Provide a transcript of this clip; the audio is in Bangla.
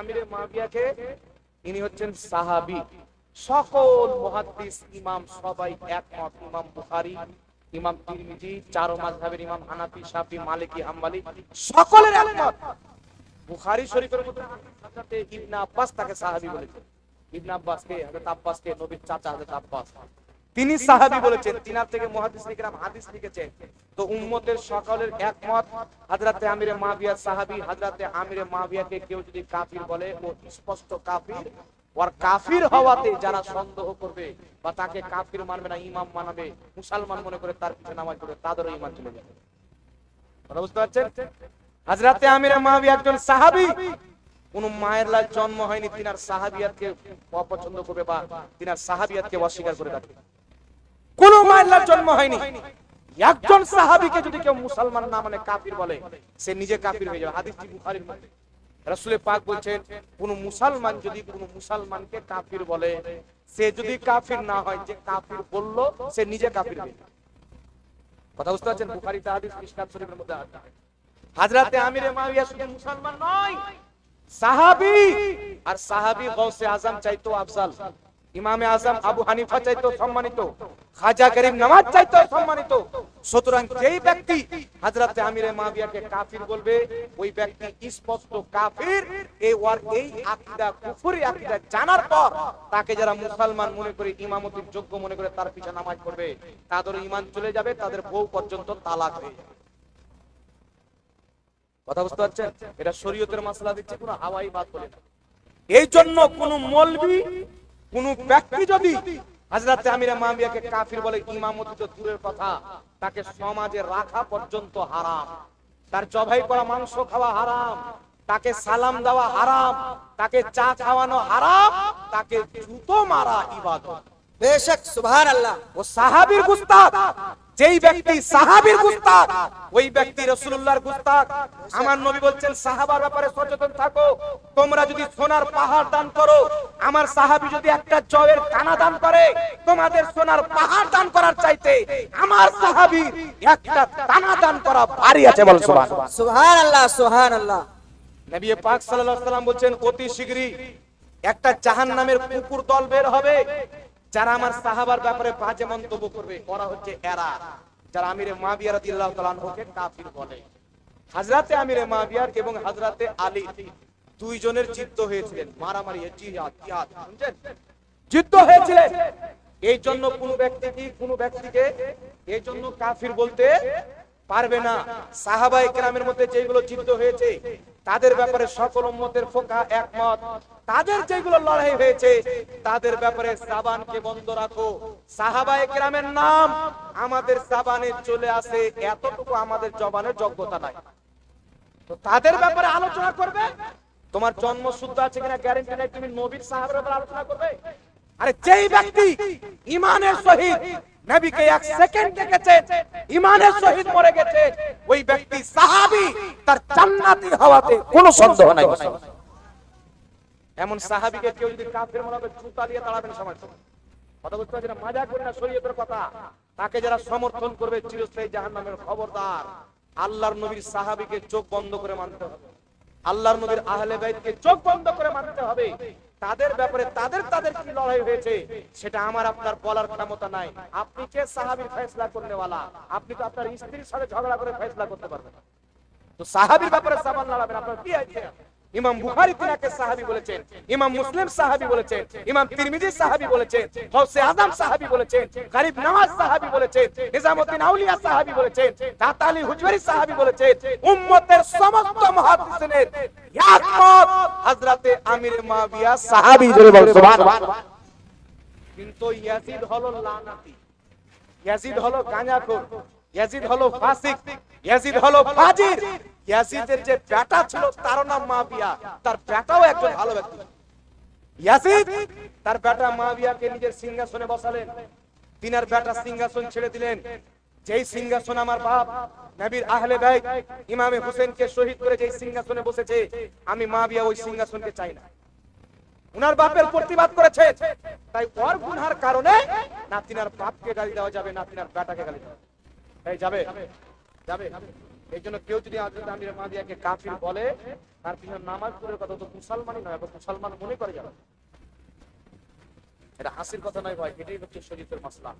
আমিরে মাবিয়াকে ইনি হচ্ছেন সাহাবি। সকল মুহাদ্দিস, ইমাম সবাই একমত। ইমাম বুখারী, ইমাম তিরমিজি, চারো মাযহাবের ইমাম হানাফি, শাফি, মালিকি, হাম্বলি, সকলের একমত। বুখারী শরীফের মধ্যে ইবনে আব্বাস তাকে সাহাবী বলেছেন। ইবনে আব্বাসকে হযরত আব্বাসকে নবীর চাচা হযরত আব্বাস। তিনি সাহাবী বলেছেন, তিনার থেকে মুহাদ্দিস লিখরাম হাদিস লিখেছেন। তো উম্মতের সকলের একমত হযরতে আমিরে মাবিয়া সাহাবী হযরতে আমিরে মাবিয়াকে কেউ যদি কাফির বলে, ও স্পষ্ট কাফির, ওর কাফির হওয়াতে যারা সন্দেহ করবে বা তাকে কাফির মানবে না, ইমাম মুসলমান মনে করে তার পিছনে নামাজ পড়বে তাদেরও ইমান চলে যাবে। বুঝতে পারছেন? হযরতে আমিরে মাবিয়া একজন সাহাবী, কোন মায়ের লাল জন্ম হয়নি, তিনার সাহাবিয়াতকে অপছন্দ করবে বা তিনার সাহাবিয়াতকে অস্বীকার করে রাখবে। কোন মায়ের জন্ম হয়নি। একজন সাহাবীকে যদি কেউ মুসলমান না মানে কাফির বলে, সে নিজে কাফির হয়ে যাবে। হাদিসটি বুখারীর মধ্যে রাসূলে পাক বলছেন, কোন মুসলমান যদি কোন মুসলমানকে কাফির বলে, সে যদি কাফির না হয়, যে কাফির বলল, সে নিজে কাফির হয়ে কথা বুঝতে পারছেন? বুখারীতে হাদিস মিশকাত শরীফের মধ্যে আছে। হাজরাতে আমিরে মাবিয়া শুধু মুসলমান নয়, সাহাবী আর সাহাবী গৌসে আজম চাইতো আফজাল। ইমামে আজম আবু হানিফা চাইতো সম্মানিত, খাজা করিম নামাজ চাইতো সম্মানিত। সুতরাং যেই ব্যক্তি হযরতে আমিরে মাবিয়াকে কাফির বলবে, ওই ব্যক্তি স্পষ্ট কাফির। এই ওয়ার, এই আকীদা, কুফরি আকীদা জানার পর তাকে যারা মুসলমান মনে করে ইমামতির যোগ্য মনে করে তার পিছনে নামাজ পড়বে, তাদের ঈমান চলে যাবে, তাদের বউ পর্যন্ত তালাক হয়ে কথা বুঝতে পারছেন? এটা শরীয়তের মাসলা দিচ্ছে, কোনো হাওয়াই বাদ বলে এই জন্য কোন মলবি কোন ব্যক্তি যদি হাজরাতে আমিরা মামিয়াকে কাফির বলে ইমামতি তো দূরের কথা তাকে সমাজে রাখা পর্যন্ত হারাম। তার জবাই করা মাংস খাওয়া হারাম তাকে সালাম দেওয়া হারাম তাকে চা খাওয়ানো হারাম তাকে জুতো মারা ইবাদত। বেশক ও সাহাবীর যেই ব্যক্তি সাহাবীর গুস্তাখ ওই ব্যক্তি রাসূলুল্লাহর গুস্তাখ। আমার নবী বলছেন সাহাবার ব্যাপারে সচেতন থাকো তোমরা যদি সোনার পাহাড় দান করো আমার সাহাবি যদি একটা জয়ের কানা দান করে তোমাদের সোনার পাহাড় দান করার চাইতে আমার সাহাবি একটা কানা দান করা ভারী আছে বল সুবহানাল্লাহ। সুবহানাল্লাহ নবী পাক সাল্লাল্লাহু আলাইহি সাল্লাম বলেন অতি শীঘ্রই একটা জাহান্নামের কুকুর দল বের হবে। যারা আমার সাহাবার ব্যাপারে বাজে মন্তব্য করবে ওরা হচ্ছে এরা। যারা আমিরে মাবিয়া রাদিয়াল্লাহু তাআলা কাফির বলে। হযরতে আমিরে মাবিয়ার এবং হযরতে আলী। দুইজনের যুদ্ধ হয়েছিলেন মারামারি জিহাদ জিহাদ যুদ্ধ হয়েছিলেন। এই জন্য কোন ব্যক্তি কি কোন ব্যক্তিকে এই জন্য কাফির বলতে পারবে না? সাহাবাই কেরামের মধ্যে যেগুলো যুদ্ধ হয়েছে তাদের ব্যাপারে সকল উম্মতের ফোকা একমত। তাদের যেগুলো লড়াই হয়েছে তাদের ব্যাপারে সাবানকে বন্ধ রাখো। সাহাবাই কেরামের নাম আমাদের সাবানে চলে আসে এতটুকু আমাদের জবানের যোগ্যতা নাই। তো তাদের ব্যাপারে আলোচনা করবে? তোমার জন্ম শুদ্ধ আছে কিনা গ্যারেন্টি নাই তুমি নবীর সাহাবের ব্যাপারে আলোচনা করবে? আরে যেই ব্যক্তি ইমানের সহিত নবীকে এক সেকেন্ড দেখেছে ইমানের সহিত মরে গেছে ওই ব্যক্তি সাহাবী তার জান্নাতি হওয়াতে কোনো সন্দেহ নাই। এমন সাহাবীকে কেউ যদি কাফের মনে হবে জুতা দিয়ে তাড়াবেন সমাজ কথা বুঝতে পারছি না? মজা করি না শরীয়তের কথা। তাকে যারা সমর্থন করবে চিরস্থায়ী জাহান্নামের খবরদার আল্লাহর নবীর সাহাবীকে চোখ বন্ধ করে মানতে হবে। আল্লাহর নবীর আহলে বাইতকে চোখ বন্ধ করে মানতে হবে। তাদের ব্যাপারে তাদের তাদের কি লড়াই হয়েছে, সেটা আমার আপনার বলার ক্ষমতা নাই। আপনি কে সাহাবীর ফয়সলা वाला আপনি তো আপনার স্ত্রীর সাথে ঝগড়া করে ফয়সলা করতে পারবেন। তো সাহাবীর ব্যাপারে সাবান লড়াবেন আপনার কি আছে ইমাম বুখারী তিনাকে সাহাবী বলেছেন, ইমাম মুসলিম সাহাবী বলেছেন, ইমাম তিরমিজি সাহাবী বলেছেন গৌসে আজম সাহাবী বলেছেন, গরিব নওয়াজ সাহাবী বলেছেন নিজামউদ্দিন আউলিয়া সাহাবী বলেছেন, দাতা আলী হুজুরি সাহাবী বলেছেন, উম্মতের সমস্ত মুহাদ্দিসিনের একমত হযরতে আমির মাবিয়া সাহাবী জোরে বল, সুবহানাল্লাহ। কিন্তু ইয়াজিদ হলো লানাতি, ইয়াজিদ হলো গাঁজাখোর। ইয়াজিদ হলো ফাসিক, ইয়াজিদ হলো ফাজির। ইয়াজিদের যে বেটা ছিল, তার নাম মাবিয়া। তার বেটাও একজন ভালো ব্যক্তি। ইয়াজিদ, তার বেটা মাবিয়াকে নিজের সিংহাসনে বসালেন। বেটা সিংহাসন ছেড়ে দিলেন। যেই সিংহাসন আমার বাপ, নবীর আহলে ইমামে হোসেনকে শহীদ করে যেই সিংহাসনে বসেছে, আমি মাবিয়া ওই সিংহাসনকে চাই না। উনার বাপের প্রতিবাদ করেছে। তাই ওর গুনহার কারণে না তিনার বাপকে গালি দেওয়া যাবে, না তিনার বেটাকে গালি দেওয়া। এই যাবে যাবে। এই জন্য কেউ যদি হযরত আমির মাদিয়াকে কাফির বলে, তার পিছনে নামাজ পড়ে কথা তো মুসলমানই নয় এবং মুসলমান মনে করে যাবে এটা হাসির কথা নয় ভাই, এটাই হচ্ছে শরীফের মাসলা।